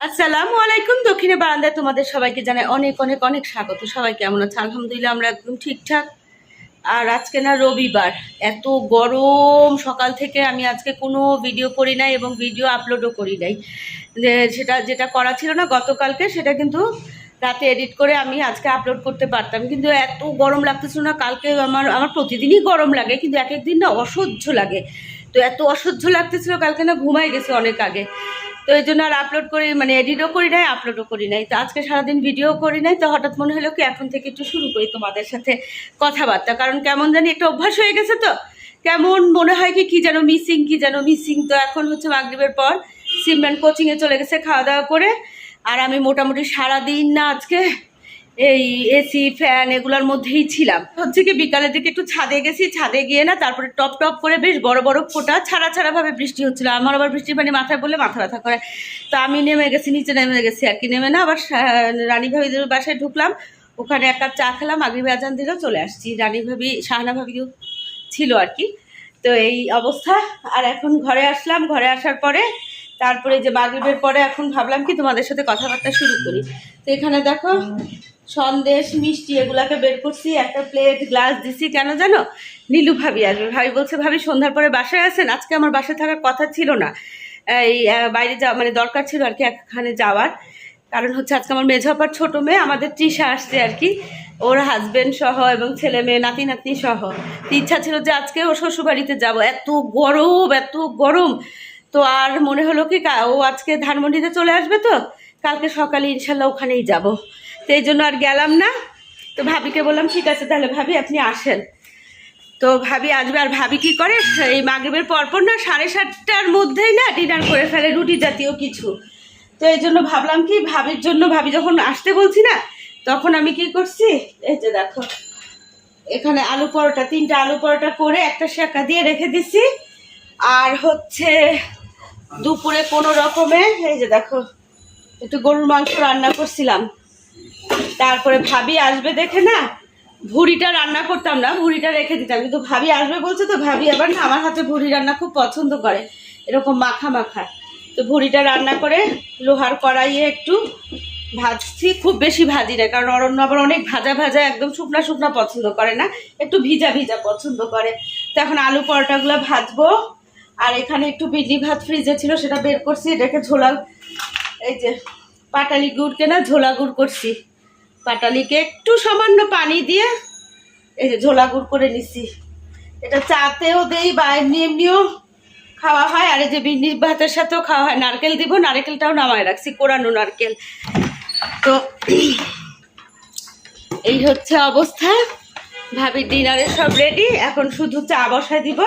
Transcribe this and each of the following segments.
আসসালামু আলাইকুম, দক্ষিণে বারান্দায় তোমাদের সবাইকে জানাই অনেক অনেক অনেক স্বাগত। সবাই কেমন আছে? আলহামদুলিল্লাহ, আমরা একদম ঠিকঠাক। আর আজকে না রবিবার, এত গরম। সকাল থেকে আমি আজকে কোনো ভিডিও করি নাই এবং ভিডিও আপলোডও করি নাই। সেটা, যেটা করা ছিল না গতকালকে, সেটা কিন্তু রাতে এডিট করে আমি আজকে আপলোড করতে পারতাম। কিন্তু এত গরম লাগতেছিল না, কালকে আমার আমার প্রতিদিনই গরম লাগে, কিন্তু এক এক দিন না অসহ্য লাগে। তো এত অসহ্য লাগতেছিল, কালকে না ঘুমাই গেছে অনেক আগে। তো এই জন্য আর আপলোড করি মানে এডিটও করি নাই আপলোডও করি নাই। তো আজকে সারাদিন ভিডিও করি নাই, তো হঠাৎ মনে হলো কি এখন থেকে একটু শুরু করি তোমাদের সাথে কথাবার্তা। কারণ কেমন জানি একটা অভ্যাস হয়ে গেছে তো। কেমন মনে হয় কি, কী যেন মিসিং কি যেন মিসিং তো এখন হচ্ছে মাগরীবের পর সিমরান কোচিংয়ে চলে গেছে খাওয়া দাওয়া করে। আর আমি মোটামুটি সারাদিন না আজকে এই এসি, ফ্যান এগুলোর মধ্যেই ছিলাম। হচ্ছে কি, বিকালের দিকে একটু ছাদে গেছি, ছাদে গিয়ে না তারপরে টপ টপ করে বেশ বড় বড় ফোঁটা ছাড়া ছাড়া ভাবে বৃষ্টি হচ্ছিল। আমার আবার বৃষ্টির পানি মাথায় বললে মাথা ব্যথা করে। তো আমি নেমে গেছি, নিচে নেমে গেছি আর কি। নেমে না আবার রানী ভাবিদের বাসায় ঢুকলাম। ওখানে এক কাপ চা খেলাম, আগে আজান দিলেও চলে আসছি। রানী ভাবি, শাহানা ভাবিও ছিল আর কি। তো এই অবস্থা। আর এখন ঘরে আসলাম, ঘরে আসার পরে তারপরে যে মাগরিবের পরে এখন ভাবলাম কি তোমাদের সাথে কথাবার্তা শুরু করি। তো এখানে দেখো সন্দেশ, মিষ্টি, এগুলাকে বের করছি, একটা প্লেট গ্লাস দিছি। কেন জানো? নীলু ভাবি আসবে। ভাবি বলছে, ভাবি, সন্ধ্যার পরে বাসায় আছেন? আজকে আমার বাসায় থাকার কথা ছিল না। এই বাইরে যাওয়া মানে দরকার ছিল আর কি একখানে যাওয়ার। কারণ হচ্ছে, আজকে আমার মেঝাপার ছোট মেয়ে, আমাদের তৃষা আসছে আর কি। ওর হাজবেন্ড সহ এবং ছেলে মেয়ে, নাতি, নাতনি সহ। ইচ্ছা ছিল যে আজকে ওর শ্বশুরবাড়িতে যাব। এত গরম এত গরম। তো আর মনে হলো কা- ও আজকে ধানমন্ডিতে চলে আসবে তো? কালকে সকালে ইনশাল্লাহ ওখানেই যাব। তো এই জন্য আর গেলাম না। তো ভাবিকে বললাম, ঠিক আছে, তাহলে ভাবি আপনি আসেন। তো ভাবি আসবে, আর ভাবি কি করে? এই মাগরীবের পরপর না সাড়ে সাতটার মধ্যেই না ডিনার করে ফেলে, রুটি জাতীয় কিছু। তো এই জন্য ভাবলাম কি, ভাবির জন্য ভাবি যখন আসতে বলছি না, তখন আমি কি করছি? এই যে দেখো, এখানে আলু পরোটা, তিনটা আলু পরোটা করে একটা শেকা দিয়ে রেখে দিছি। আর হচ্ছে দুপুরে কোনো রকমে, এই যে দেখো, একটু গরুর মাংস রান্না করছিলাম। তারপরে ভাবি আসবে দেখে না, ভুড়িটা রান্না করতাম না, ভুড়িটা রেখে দিতাম। কিন্তু ভাবি আসবে বলছে তো, ভাবি আবার না আমার হাতে ভুড়ি রান্না খুব পছন্দ করে, এরকম মাখা মাখা। তো ভুড়িটা রান্না করে লোহার কড়াইয়ে একটু ভাজছি, খুব বেশি ভাজি না, কারণ অরণ্য আবার অনেক ভাজা ভাজা, একদম শুকনা শুকনা পছন্দ করে না, একটু ভিজা ভিজা পছন্দ করে। তো এখন আলু পরোটাগুলো ভাজবো, আর এখানে একটু বিডি ভাত ফ্রিজে ছিল, সেটা বের করছি, এটাকে ঝোলা, এই যে পাটালি গুড়কে না ঝোলা গুড় করছি। পাটালিকে একটু সামান্য পানি দিয়ে এই যে ঝোলা গুড় করে নিছি। এটা চাতেও দেই বা এমনি এমনিও খাওয়া হয়, আর এই যে বিন্নি ভাতের সাথেও খাওয়া হয়। নারকেল দিব, নারকেলটাও নামায় রাখছি, কোরানো নারকেল। তো এই হচ্ছে অবস্থা। ভাবি ডিনারে সব রেডি এখন শুধু চা বসায় দিব,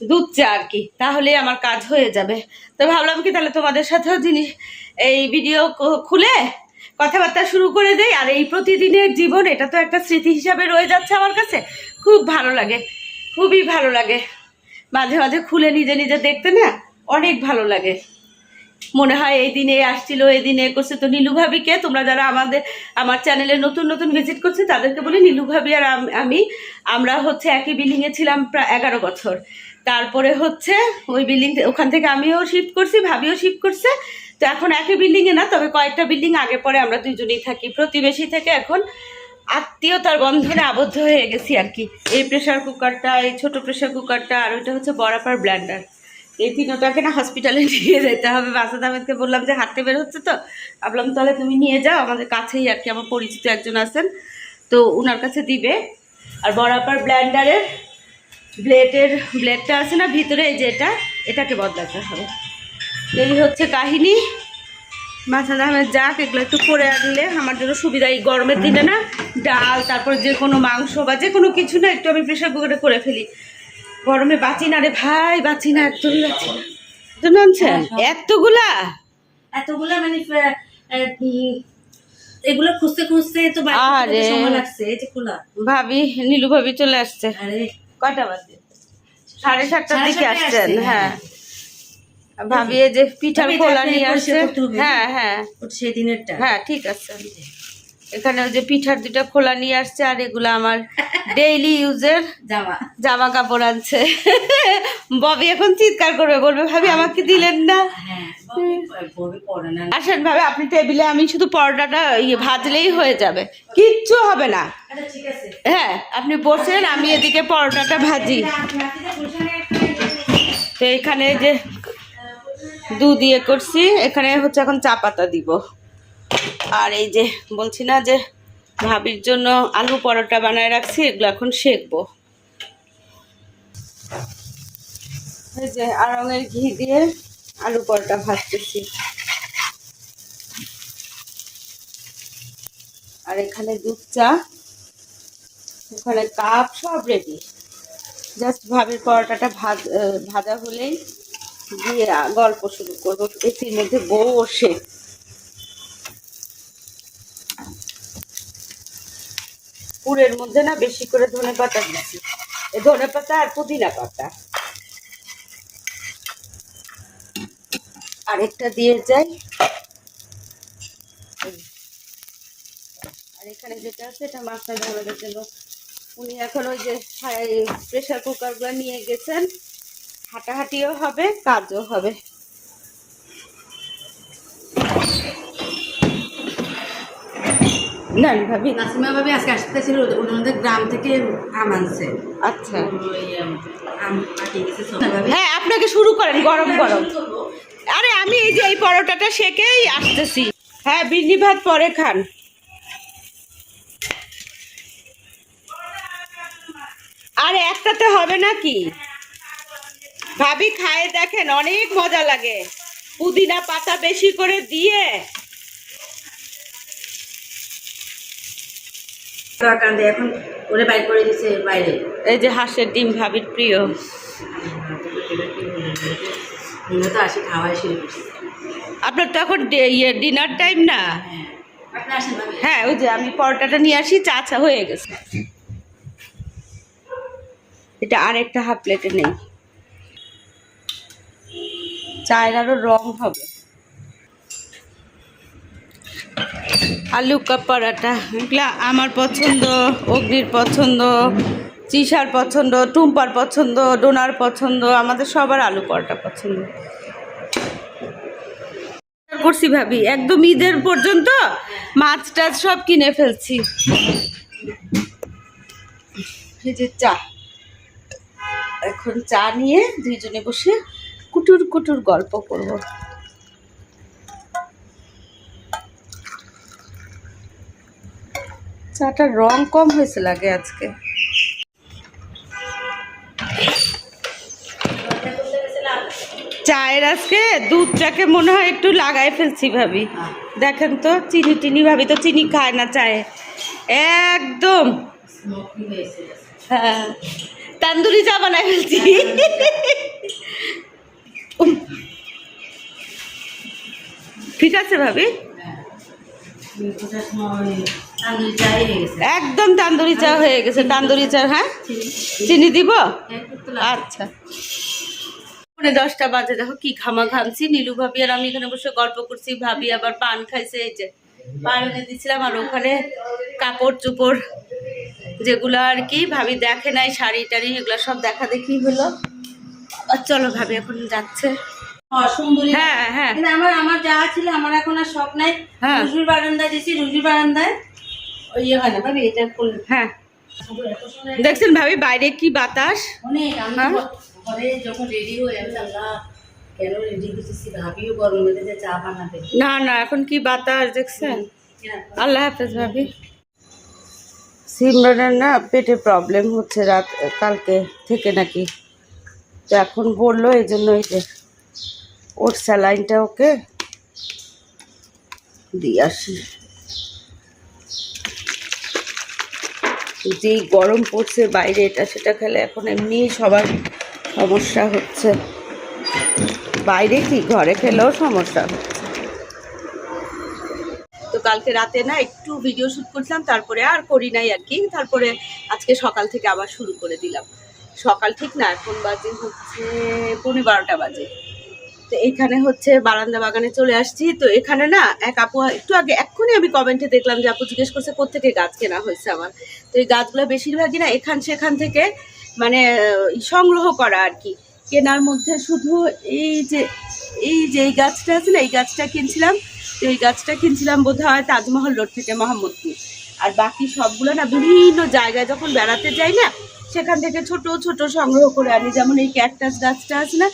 দুধ চা আর কি। তাহলে আমার কাজ হয়ে যাবে। তো ভাবলাম কি তাহলে তোমাদের সাথেও জিনিস এই ভিডিও খুলে কথাবার্তা শুরু করে দেয় আর এই প্রতিদিনের জীবন, এটা তো একটা স্মৃতি হিসাবে রয়ে যাচ্ছে আমার কাছে। খুব ভালো লাগে, খুবই ভালো লাগে। মাঝে মাঝে খুলে নিজে নিজে দেখতে না, অনেক ভালো লাগে। মনে হয় এই দিনে আসছিল, এই দিনে করছে। তো নীলু ভাবিকে, তোমরা যারা আমাদের, আমার চ্যানেলে নতুন নতুন ভিজিট করছে, তাদেরকে বলি, নীলু ভাবি আর আমি আমরা হচ্ছে একই বিল্ডিংয়ে ছিলাম প্রায় এগারো বছর। তারপরে হচ্ছে, ওই বিল্ডিং ওখান থেকে আমিও শিফট করছি, ভাবিও শিফট করছে। তো এখন একই বিল্ডিংয়ে না, তবে কয়েকটা বিল্ডিং আগে পরে আমরা দুজনেই থাকি। প্রতিবেশী থেকে এখন আত্মীয়তার বন্ধনে আবদ্ধ হয়ে গেছি আর কি। এই প্রেশার কুকারটা এই ছোট প্রেশার কুকারটা আর ওইটা হচ্ছে বরাপার ব্ল্যান্ডার এই তিনটাকে না হসপিটালে নিয়ে যেতে হবে। বাসাদ আহমেদকে বললাম যে, হাঁটতে বের হচ্ছে তো? ভাবলাম, তাহলে তুমি নিয়ে যাও, আমাদের কাছেই আর কি, আমার পরিচিত একজন আছেন। তো ওনার কাছে দিবে। আর বরাপার ব্ল্যান্ডারের ব্লেডের ব্লেডটা আছে না ভিতরে, এই যে এটা, এটাকে বদলাতে হবে। এই হচ্ছে কাহিনী। মাথা দামের যাক এগুলো একটু করে আনলে আমার জন্য সুবিধা এই গরমের দিনে না ডাল তারপর যে কোনো মাংস বা যে কোনো কিছু না একটু আমি প্রেশার কুকারে করে ফেলি। গরমে বাঁচি না রে ভাই বাঁচি না একদমই বাঁচি না। জন্য এতগুলা? এতগুলা মানে এগুলো খুঁজতে খুঁজতে তো আরে। সময় লাগছে? এই যে খোলা। ভাবি নীলু ভাবি চলে আসছে। আরে কয়টা বাজে? সাড়ে সাতটার দিকে আসছেন আসছে, হ্যাঁ। হ্যাঁ। ভাবি এই যে পিঠার খোলা নিয়ে আসছে হ্যাঁ হ্যাঁ। ওটা সেই দিনেরটা। হ্যাঁ ঠিক আছে। এখানে ওই যে পিঠার দুটা খোলা নিয়ে আসছে আর এগুলো আমার ডেইলি ইউজের জামা। জামা কাপড় আনছে। ববি এখন চিৎকার করবে বলবে ভাবি আমাকে দিলেন না। হ্যাঁ আসেন ভাবে আপনি টেবিলে আমি শুধু পরোটাটা ইয়ে ভাজলেই হয়ে যাবে। কিচ্ছু হবে না। আচ্ছা হ্যাঁ আপনি বসেন আমি এদিকে পরোটাটা ভাজি। তো এখানে যে দুধ দিয়ে করছি। এখানে হচ্ছে এখন চা পাতা দিব। আর এই যে বলছি না যে ভাবির জন্য আলু পরোটা বানায় রাখছি, এগুলো এখন সেকবো। এই যে আরঙের ঘি দিয়ে আলু পরোটা ভাজতেছি। আর এখানে দুধ, চা ওখানে কাপ সব রেডি জাস্ট ভাবির পরোটাটা ভাজ ভাজা হলেই দিয়ে গল্প শুরু করব। এসির মধ্যে বসে। পুরের মধ্যে না বেশি করে ধনে পাতা দিচ্ছি ধনে পাতা আর পুদিনা পাতা। আরেকটা দিয়ে যাই। আর এখানে যেটা আছে, এটা মাছটা ধরানোর জন্য উনি এখন ওই যে প্রেশার কুকারগুলো নিয়ে গেছেন। হাঁটাহাঁটিও হবে কাজও হবে। না ভাবি নাসিমা ভাবি আজকে আসতেছিল ওনাদের গ্রাম থেকে আম আনছে। আচ্ছা। হ্যাঁ আপনাকে শুরু করেন গরম গরম। আরে আমি এই যে এই পরোটাটা সেকেই আসতেছি। হ্যাঁ বিন্নি ভাত পরে খান। আরে একটাতে হবে নাকি? ভাবি খায়ে দেখেন অনেক মজা লাগে। পুদিনা পাতা বেশি করে দিয়ে। কান্দে এখন ওরে বাইর করে দিছে বাইরে। এই যে হাঁসের ডিম ভাবির প্রিয়। তো আসি খাওয়াই শুরু করছি। আপনার তো এখন ইয়ে ডিনার টাইম না? হ্যাঁ হ্যাঁ ওই যে আমি পরোটাটা নিয়ে আসি চা চা হয়ে গেছে। এটা আরেকটা হাফ প্লেটে নেই। চায়ের আরও রং হবে। আলু কাপ পরাটা, এগুলা আমার পছন্দ, অগ্নির পছন্দ চিসার পছন্দ, টুম্পার পছন্দ, ডোনার পছন্দ, আমাদের সবার আলু পরোটা পছন্দ। করছি ভাবি, একদম ঈদের পর্যন্ত মাছ টাছ সব কিনে ফেলছি। চা। এখন চা নিয়ে দুইজনে বসে কুটুর কুটুর গল্প করব। চাটার রং কম হয়েছে লাগে আজকে। চায়ের আজকে দুধটাকে মনে হয় একটু লাগাই ফেলছি ভাবি। দেখেন তো চিনি টিনি ভাবি তো চিনি খায় না চায়ে। একদম। হ্যাঁ। তান্দুরি চা বানাই ফেলছি। ঠিক আছে ভাবি? একদম তান্দুরি চা হয়ে গেছে, তান্দুরি চা হ্যাঁ? চিনি দিব। আচ্ছা। দশটা বাজে, দেখো কি ঘামা ঘামছি নীলু ভাবি আর আমি এখানে বসে গল্প করছি, ভাবি আবার পান খাইছে, এই যে পান এনে দিচ্ছিলাম আর ওখানে কাপড় চোপড় যেগুলো আর কি, ভাবি দেখে নাই শাড়ি টাড়ি এগুলো সব দেখা দেখি হলো। আর চলো ভাবি এখন যাচ্ছে। হ্যাঁ, হ্যাঁ হ্যাঁ। কিন্তু আমার আমার যা ছিল আমার এখন আর শখ নাই। হ্যাঁ। রুজুর বারান্দায় দিছি রুজুর বারান্দায় ওই ইয়ে হয় না ভাবি এটা হ্যাঁ। দেখছেন ভাবি বাইরে কি বাতাস? অনেক আমি হ্যাঁ? ঘরে যখন রেডি হয়ে আমি আল্লাহ কেন রেডি হতেছি ভাবিও গরম মেঝেতে চা বানাবে। না না এখন কি বাতাস দেখছেন? আল্লাহ হাফেজ ভাবি। সিমরানের না পেটে প্রবলেম হচ্ছে রাত কালকে থেকে নাকি। তো এখন বলল এই জন্য এই যে ওর স্যালাইনটা ওকে দিয়ে আসি। যেই গরম পড়ছে বাইরে, এটা সেটা খেলে এখন এমনি সবার সমস্যা হচ্ছে। বাইরে কি ঘরে খেলেও সমস্যা হচ্ছে। তো কালকে রাতে না একটু ভিডিও শ্যুট করছিলাম, তারপরে আর করি নাই আর কি। তারপরে আজকে সকাল থেকে আবার শুরু করে দিলাম। সকাল ঠিক না, এখন বাজে হচ্ছে পনেরো বারোটা বাজে। তো এখানে হচ্ছে বারান্দা বাগানে চলে আসছি। তো এখানে না এক আপু, একটু আগে এক্ষুনি আমি কমেন্টে দেখলাম যে আপু জিজ্ঞেস করছে কোথেকে গাছ কেনা হয়েছে আমার? তো এই গাছগুলো বেশিরভাগই না এখান সেখান থেকে মানে সংগ্রহ করা আর কি। কেনার মধ্যে শুধু এই যে এই যে এই গাছটা আছে না, এই গাছটা কিনছিলাম। তো এই গাছটা কিনছিলাম বোধ হয় তাজমহল রোড থেকে মোহাম্মদপুর। আর বাকি সবগুলো না বিভিন্ন জায়গায় যখন বেড়াতে যাই না, সেখান থেকে ছোট ছোট সংগ্রহ করে আনি। যেমন এই ক্যাকটাস গাছটা আছে না,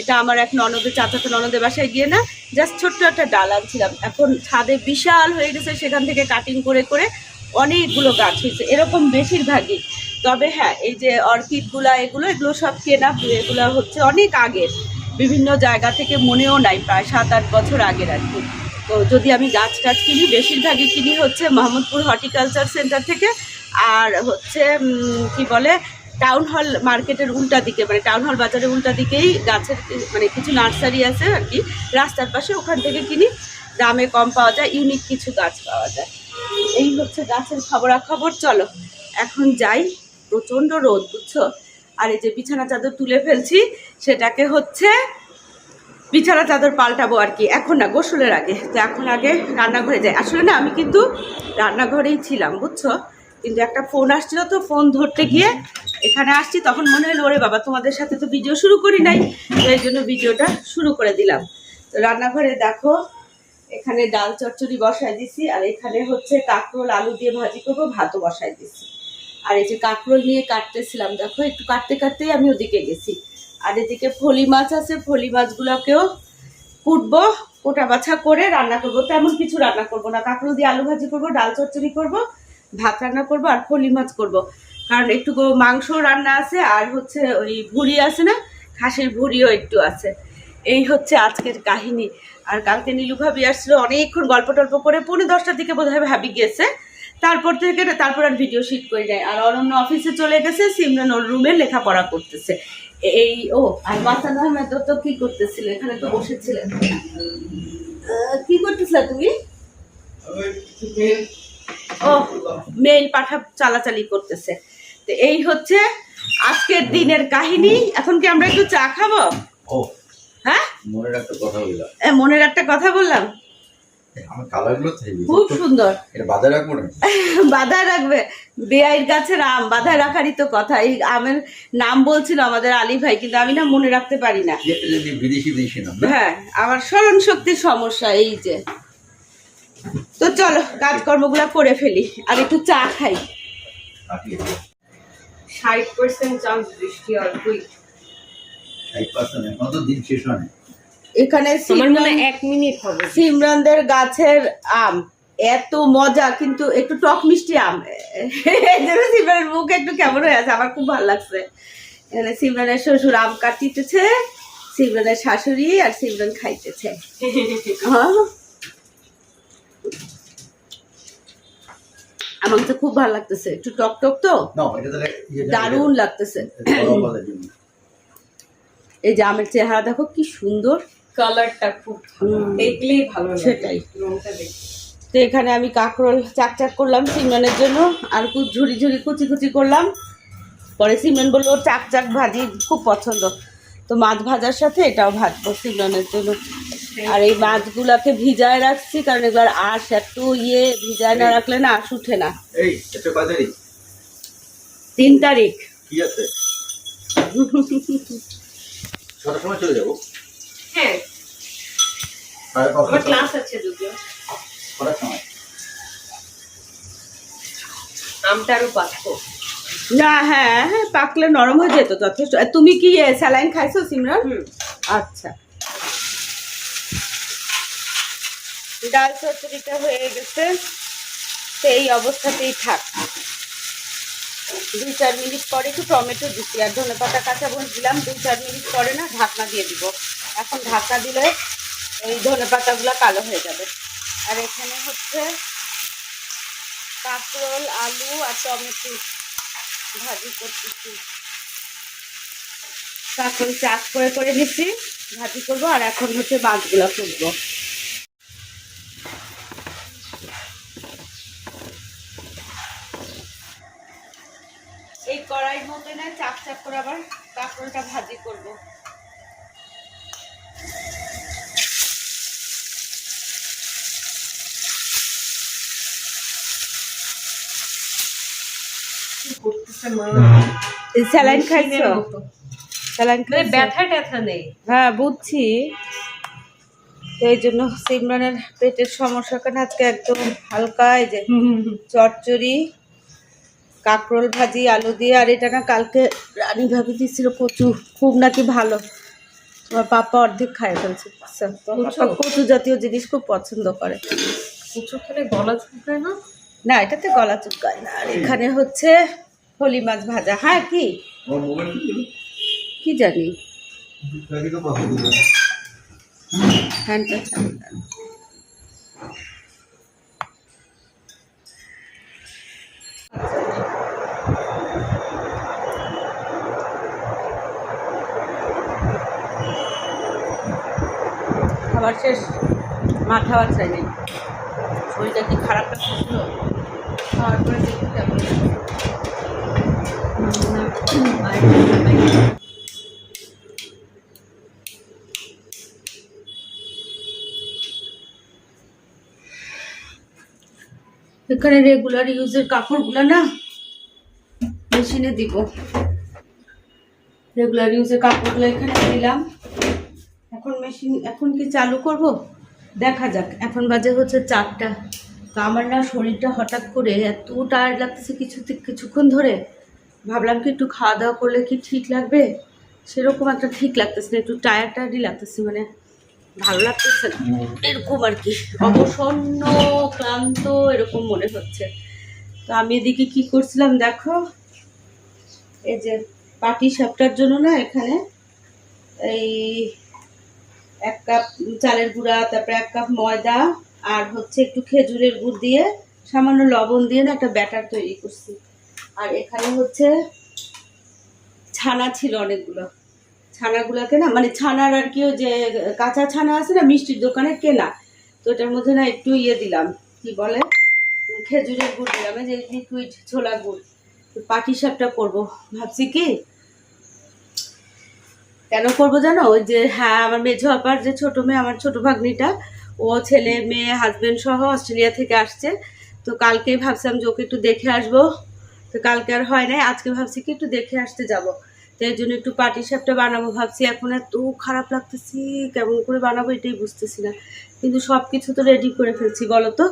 এটা আমার এক ননদের, চাচাতো ননদের বাসায় গিয়ে না জাস্ট ছোট্ট একটা ডাল আনছিলাম। এখন ছাদে বিশাল হয়ে গেছে, সেখান থেকে কাটিং করে করে অনেকগুলো গাছ হয়েছে। এরকম বেশিরভাগই। তবে হ্যাঁ এই যে অর্কিডগুলো এগুলো এগুলো সব কেনা, এগুলো হচ্ছে অনেক আগের। বিভিন্ন জায়গা থেকে মনেও নাই, প্রায় সাত আট বছর আগের আর কি। তো যদি আমি গাছ টাছ কিনি, বেশিরভাগই কিনি হচ্ছে মোহাম্মদপুর হর্টিকালচার সেন্টার থেকে। আর হচ্ছে কি বলে, টাউন হল মার্কেটের উল্টা দিকে মানে টাউন হল বাজারের উল্টা দিকেই গাছের মানে কিছু নার্সারি আছে আর কি। রাস্তার পাশে ওখান থেকে কিনি। দামে কম পাওয়া যায়, ইউনিক কিছু গাছ পাওয়া যায়। এই হচ্ছে গাছের খবরাখবর। চলো, এখন যাই। প্রচণ্ড রোদ, বুঝছ? আর এই যে বিছানা চাদর তুলে ফেলছি, সেটাকে হচ্ছে বিছানা চাদর পাল্টাবো আর কি। এখন না, গোসলের আগে। তো এখন আগে রান্নাঘরে যাই। আসলে না, আমি কিন্তু রান্নাঘরেই ছিলাম, বুঝছ? কিন্তু একটা ফোন আসছিল তো, ফোন ধরতে গিয়ে এখানে আসছি। তখন মনে হলো, ওরে বাবা, তোমাদের সাথে তো ভিডিও শুরু করি নাই। তো এই জন্য ভিডিওটা শুরু করে দিলাম। তো রান্নাঘরে দেখো, এখানে ডাল চচ্চড়ি বসাই দিছি, আর এখানে হচ্ছে কাঁকরোল আলু দিয়ে ভাজি করব, ভাতও বসাই দিছি। আর এই যে কাঁকরোল নিয়ে কাটতেছিলাম, দেখো, একটু কাটতে কাটতেই আমি ওদিকে গেছি। আর এদিকে ফলি মাছ আছে, ফলি মাছগুলোকেও কুটবো, কোটা বাছা করে রান্না করব। তেমন কিছু রান্না করব না। কাঁকরোল দিয়ে আলু ভাজি করব, ডাল চচ্চড়ি করব, ভাত রান্না করব আর ফলি মাছ করব। কারণ একটু মাংস রান্না আছে আর হচ্ছে ওই ভুড়ি আছে না, খাসির ভুড়িও একটু আছে। এই হচ্ছে আজকের কাহিনী। আর কালকে নীলু ভাবি আসছিল, অনেকক্ষণ গল্প টল্প করে পৌনে দশটার দিকে বোধহয় ভাবি গেছে। তারপর থেকে, তারপর আর ভিডিও শুট করে যায় আর অরণ্য অফিসে চলে গেছে, সিমরান ওর রুমে লেখাপড়া করতেছে। এই ও আর মাসান আহমেদ তো কি করতেছিল? এখানে তো বসেছিলেন কি করতেছিলে তুমি? ও মেইল পাঠা চালাচালি করতেছে। তো এই হচ্ছে আজকের দিনের কাহিনী। এখন কি আমরা একটু চা খাব? ও হ্যাঁ? মনের একটা কথা বললাম। মনের একটা কথা বললাম? আমার কালারগুলো খুব সুন্দর। এটা বাধা রাখব না বাধায় রাখবে। বেআইর গাছের আম বাধায় রাখারই তো কথা। এই আমের নাম বলছিল আমাদের আলী ভাই কিন্তু আমি না মনে রাখতে পারি না। এটা বিদেশি নাম হ্যাঁ আমার স্মরণ শক্তির সমস্যা এই যে। তো চলো কাজকর্মগুলো করে ফেলি আর একটু চা খাই। কাটিয়ে ষাট পার্সেন্ট চান্স বৃষ্টি অল্পই। ষাট পার্সেন্ট এখন তো দিন শেষ হয় এখানে এক মিনিট হবে। সিমরানদের গাছের আম এত মজা কিন্তু একটু টক মিষ্টি আম। সিমরানের মুখ একটু কেমন হয়ে আছে আমার খুব ভালো লাগছে। এখানে সিমরানের শ্বশুর আম কাটিতেছে সিমরানের শাশুড়ি আর সিমরান খাইতেছে। হ্যাঁ। আমার তো খুব ভালো লাগতেছে। একটু টক টক তো? না এটা তাহলে ইয়ে দারুণ লাগতেছে। এই যে আমের চেহারা দেখো কি সুন্দর। কালারটা খুব দেখলেই ভালো সেটাই। রংটা দেখে তো এখানে আমি কাঁকরোল চাক চাক করলাম সিমরানের জন্য আর খুব ঝুড়ি ঝুড়ি কুচি কুচি করলাম। পরে সিমরান বলল ওর চাক চাক ভাজি খুব পছন্দ। তো মাছ ভাজার সাথে এটাও ভাজবো সিমরানের জন্য। আর এই মাছগুলাকে ভিজায় রাখছি কারণ এগুলোর আঁশ একটু ইয়ে ভিজায় না রাখলে না আঁশ উঠে না। তিন তারিখ। কি আছে? সময় চলে যাব। হ্যাঁ। আমার ক্লাস আছে যদিও। আমটা আরও পাকবো না হ্যাঁ হ্যাঁ পাকলে নরম হয়ে যেত যথেষ্ট। তুমি কি স্যালাইন খাইছো সিমরান? আচ্ছা। ডাল চচ্চড়িটা হয়ে গেছে। সেই অবস্থাতেই থাক। দুই চার মিনিট পরে একটু টমেটো দিচ্ছি। আর ধনে পাতা কাঁচা মরিচ দিলাম। দুই চার মিনিট পরে না ঢাকনা দিয়ে দিব। এখন ঢাকা দিলে এই ধনে পাতাগুলো কালো হয়ে যাবে। আর এখানে হচ্ছে কাঁকরোল, আলু আর টমেটো ভাজি করতেছি। কাঁকরোল চাষ করে করে নিচ্ছি ভাজি করব, আর এখন হচ্ছে মাছগুলো ফুটবো এই কড়াইয়ের মধ্যে না চাপ চাপ করে আবার কাঁকরোলটা ভাজি করব। স্যালাইন খাইছো? স্যালাইন মানে খাইছো? ব্যথা ট্যাথা নেই। হ্যাঁ বুঝছি। তো এই জন্য সিমরানের পেটের সমস্যা কারণে আজকে একদম হালকা এই যে চচ্চড়ি কাঁকরোল ভাজি আলু দিয়ে আর এটা না কালকে রানী ভাবি দিয়েছিল কচু খুব নাকি ভালো। তোমার পাপা অর্ধেক খায় ফেলছে। বুঝছ? কচু? জাতীয় জিনিস খুব পছন্দ করে। উঁচু খেলে গলা চুলকায় না? না এটাতে গলা চুলকায় না। আর এখানে হচ্ছে হোলি মাছ ভাজা হ্যাঁ কি? কি জানি। খাবার শেষ? মাথা বাচ্চাই নেই শরীরটা কি খারাপ লাগছিল খাওয়ার পরে দেখি। এখানে রেগুলার ইউজের কাপড়গুলো না মেশিনে দিব। রেগুলার ইউজের কাপড়গুলো এখানে দিলাম। এখন মেশিন এখন কি চালু করব? দেখা যাক। এখন বাজে হচ্ছে চারটা। তো আমার না শরীরটা হঠাৎ করে এত টায়ার্ড লাগতেছে কিছু কিছুক্ষণ ধরে। ভাবলাম কি একটু খাওয়া দাওয়া করলে কি ঠিক লাগবে? সেরকম একটা ঠিক লাগতেছে না একটু টায়ার টায়ার্ডই লাগতেছে মানে ভালো লাগতেছে না। এরকম আর কি অবসন্ন ক্লান্ত এরকম মনে হচ্ছে। তো আমি এদিকে কি করছিলাম দেখো এই যে পাটি সাপটার জন্য না এখানে এই এক কাপ চালের গুঁড়া তারপরে এক কাপ ময়দা আর হচ্ছে একটু খেজুরের গুড় দিয়ে সামান্য লবণ দিয়ে না একটা ব্যাটার তৈরি করছি। আর এখানে হচ্ছে ছানা ছিল অনেকগুলো। ছানাগুলোকে না মানে ছানার আর কি যে কাঁচা ছানা আছে না, মিষ্টির দোকানে কেনা। তো এটার মধ্যে না একটু ইয়ে দিলাম, কি বলে? খেজুরের গুড় দিলাম যে লিকুইড ছোলা গুড়। পাটি সাপটা করব। ভাবছি কি, কেন করব জানো? ওই যে হ্যাঁ আমার মেঝো আপার যে ছোট মেয়ে, আমার ছোট ভাগ্নিটা, ও ছেলে, মেয়ে হাজবেন্ড সহ অস্ট্রেলিয়া থেকে আসছে। তো কালকেই ভাবছিলাম যে ওকে একটু দেখে আসব। তো কালকে আর হয় নাই, আজকে ভাবছি কি একটু দেখে আসতে যাব। তো এর জন্য একটু পাটি সাপটা বানাবো, ভাবছি এখন এত খারাপ লাগতেছি, কেমন করে বানাবো এটাই বুঝতেছি না। কিন্তু সব কিছু তো রেডি করে ফেলছি বলো তো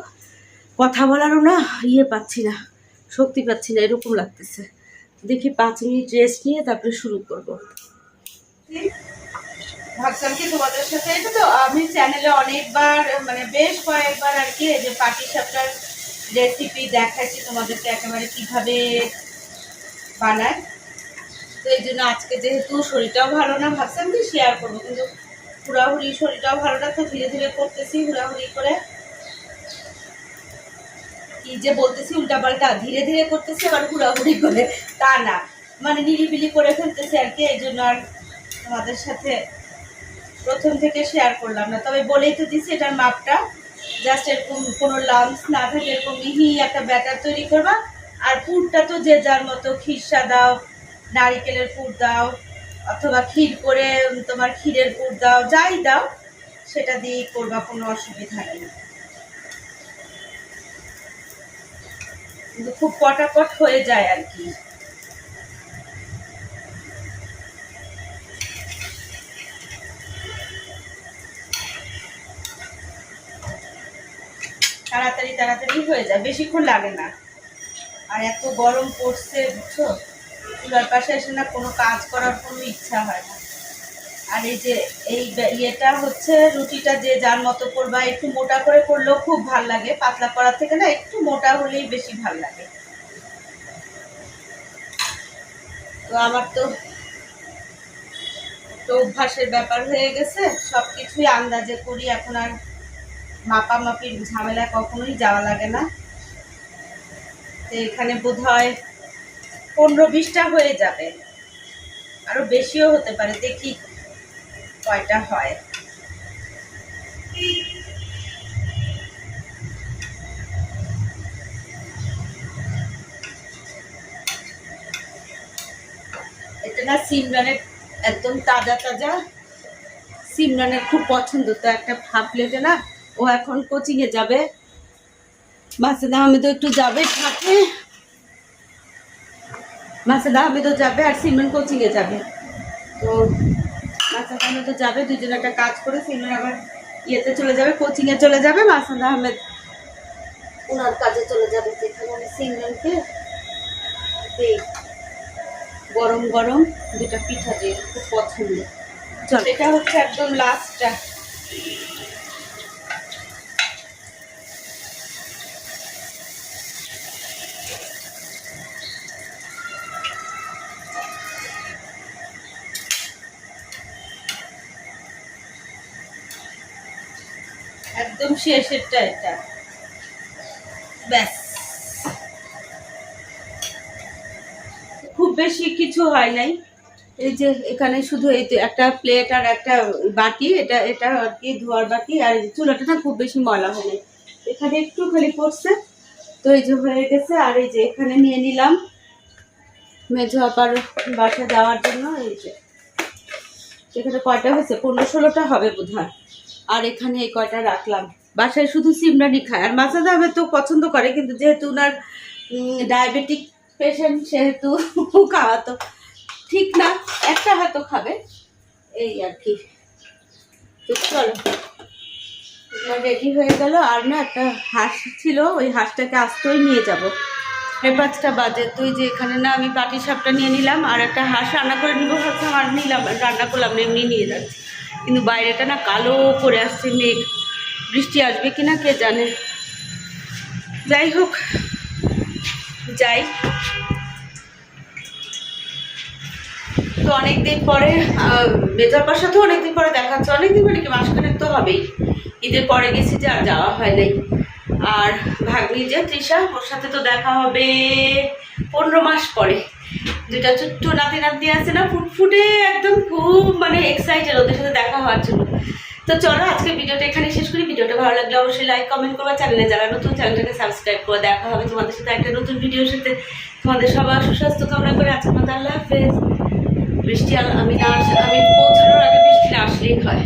কথা বলারও না ইয়ে পাচ্ছি না, শক্তি পাচ্ছি না, এরকম লাগতেছে। দেখি পাঁচ মিনিট রেস্ট নিয়ে তারপরে শুরু করব। ভাবছিলাম কি তোমাদের সাথে এটা তো আমি চ্যানেলে অনেকবার মানে বেশ কয়েকবার আর কি যে পাটি সাপটার রেসিপি দেখাচ্ছি তোমাদেরকে একেবারে কীভাবে বানায়। তো এই জন্য আজকে যেহেতু শরীরটাও ভালো না, ভাবছিলাম কি শেয়ার করব, কিন্তু হুড়াহুড়ি শরীরটাও ভালো না, তো ধীরে ধীরে করতেছি হুড়াহুড়ি করে। কি যে বলতেছি উল্টাপাল্টা, ধীরে ধীরে করতেছি, আবার হুড়াহুড়ি করে। তা না মানে নিরিবিলি করে ফেলতেছি আর কি, এই জন্য আর তোমাদের সাথে প্রথম থেকে শেয়ার করলাম না। তবে বলেই তো দিছি, এটার মাপটা। জাস্ট এরকম কোনো লামস না থাকে, এরকম মিহি একটা ব্যাটার তৈরি করবা। আর পুরটা তো যে যার মতো খিরসা দাও, নারিকেলের পুর দাও, অথবা ক্ষীর করে তোমার ক্ষীরের পুর দাও, যাই দাও, সেটা দিয়েই করবা, কোনো অসুবিধা নেই। কিন্তু খুব পটাপট হয়ে যায় আর কি। তাড়াতাড়ি তাড়াতাড়ি হয়ে যায়। বেশিক্ষণ লাগে না। আর এত গরম পড়ছে, বুঝছ? চুলার পাশে এসে না কোনো কাজ করার কোনো ইচ্ছা হয় না। আর এই যে এই ইয়েটা হচ্ছে, রুটিটা যে যার মতো করবা, একটু মোটা করে করলেও খুব ভালো লাগে। পাতলা করার থেকে না একটু মোটা হলেই বেশি ভালো লাগে। তো আমার তো তো অভ্যাসের ব্যাপার হয়ে গেছে। সব কিছুই আন্দাজে করি, এখন আর মাপামাপির ঝামেলা কখনোই যাওয়া লাগে না। তো এখানে বোধ হয় পনেরো বিশটা হয়ে যাবে। আরও বেশিও হতে পারে, দেখি কয়টা হয়। এটা না সিমরানের একদম তাজা তাজা। সিমরানের খুব পছন্দ, তো একটা ভাব লেগে না? ও এখন কোচিংয়ে যাবে। মাসুদ আহমেদও একটু যাবে সাথে। মাসাদা আহমেদও যাবে আর সিমরান কোচিংয়ে যাবে। তো মাসাদা আহমেদও যাবে, দুজনে একটা কাজ করে সিমরান আবার ইয়েতে চলে যাবে কোচিংয়ে চলে যাবে। মাসাদা আহমেদ ওনার কাজে চলে যাবে যেখানে আমি সিমরানকে গরম গরম দুটা পিঠা দিয়ে, খুব পছন্দ। চল, এটা হচ্ছে একদম লাস্টটা একদম শেষেরটা এটা ব্যাস। খুব বেশি কিছু হয় নাই। এই যে এখানে শুধু এই একটা প্লেট আর একটা বাটি, এটা এটা আর কি ধোয়ার বাটি আর চুলাটা না খুব বেশি ময়লা হয়নি এখানে একটু খালি পড়ছে। তো এই যে হয়ে গেছে আর এই যে এখানে নিয়ে নিলাম মেঝো আপার বাসা যাওয়ার জন্য। এই যে এখানে কয়টা হয়েছে? পনেরো, ষোলোটা হবে বোধহয়। আর এখানে এই কয়টা রাখলাম? বাসায় শুধু সিমরানি খায়। আর মাসাদা আহমেদ তো পছন্দ করে, কিন্তু যেহেতু ওনার ডায়াবেটিক পেশেন্ট সেহেতু খাওয়া তো ঠিক না। একটা হয়তো খাবে। এই আর কি। তো চলো। রেডি হয়ে গেল। আর না, একটা হাঁস ছিল। ওই হাঁসটাকে আস্তই নিয়ে যাব। এই পাঁচটা বাজে। তুই যে এখানে না, আমি পাটি সাপটা নিয়ে নিলাম। আর একটা হাঁস রান্না করে নিবো ভাবছিলাম। আর নিলাম, রান্না করলাম না, এমনি নিয়ে যাচ্ছি। কিন্তু বাইরেটা না কালো করে আসছে, মেঘ। বৃষ্টি আসবে কিনা কে জানে। যাই হোক, যাই। তো অনেকদিন পরে মেজাপার সাথেও অনেকদিন পরে দেখা হচ্ছে। অনেকদিন পরে কি, মাসখানেক তো হবেই। ঈদের পরে গেছি যে আর যাওয়া হয় নাই। আর ভাগ্নি যে, তৃষা, ওর সাথে তো দেখা হবে পনেরো মাস পরে। দুটা ছোট্ট নাতি নাতি আছে না, ফুটফুটে একদম খুব মানে এক্সাইটেড ওদের সাথে দেখা হওয়ার জন্য। তো চলো আজকে ভিডিওটা এখানে শেষ করি। ভিডিওটা ভালো লাগলে অবশ্যই লাইক কমেন্ট করবা। চ্যানেলে যারা নতুন চ্যানেলটাকে সাবস্ক্রাইব করে দেখা হবে তোমাদের সাথে একটা নতুন ভিডিওর সাথে। তোমাদের সবার সুস্বাস্থ্য কামনা করে আজকে মতো আল্লাহ হাফেজ। বৃষ্টি আমি না আমি পৌঁছানোর আগে বৃষ্টি আসলেই হয়।